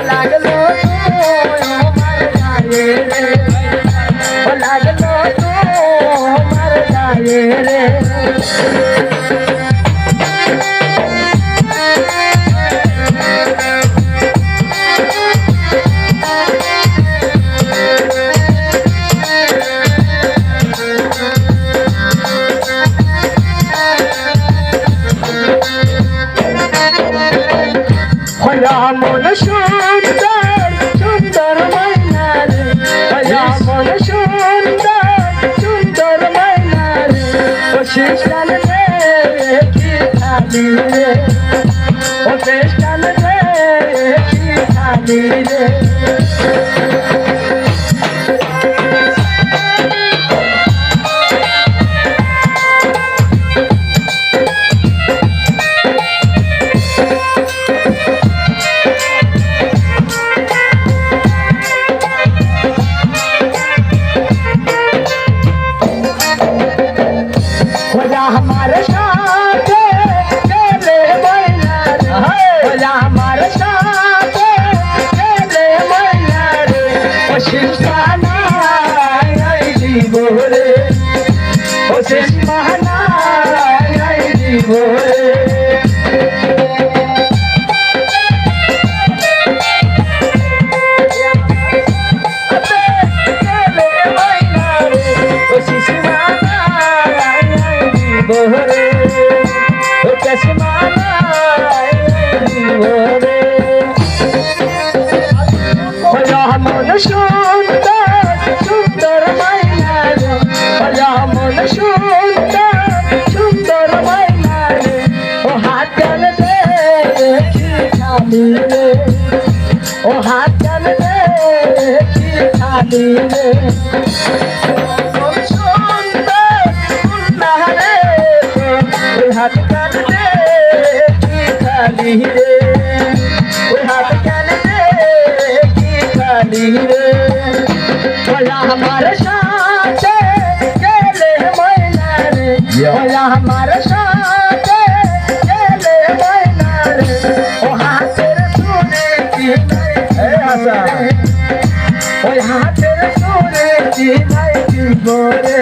લાગલો રે শেষকাল কি খালি রে ও শেষকাল কি খালি রে खोजा हमारे साथ चले मैना रे खोजा हमारे साथ चले मैना रे ओ शिवसाना आई जीवो रे মোহরে ও সুন্দর সুন্দর মাইনা ভয়া সুন্দর সুন্দর মাইনা ও হাত জান দে খালি हाथ कान दे की खाली रे। ओए हाथ कान दे की खाली रे। भला हमारे साथ चले मैना रे। भला हमारे साथ चले मैना रे। ओ हाथ तेरे सुने की ए आशा। ओ हाथ तेरे सुने की नहीं की बोले।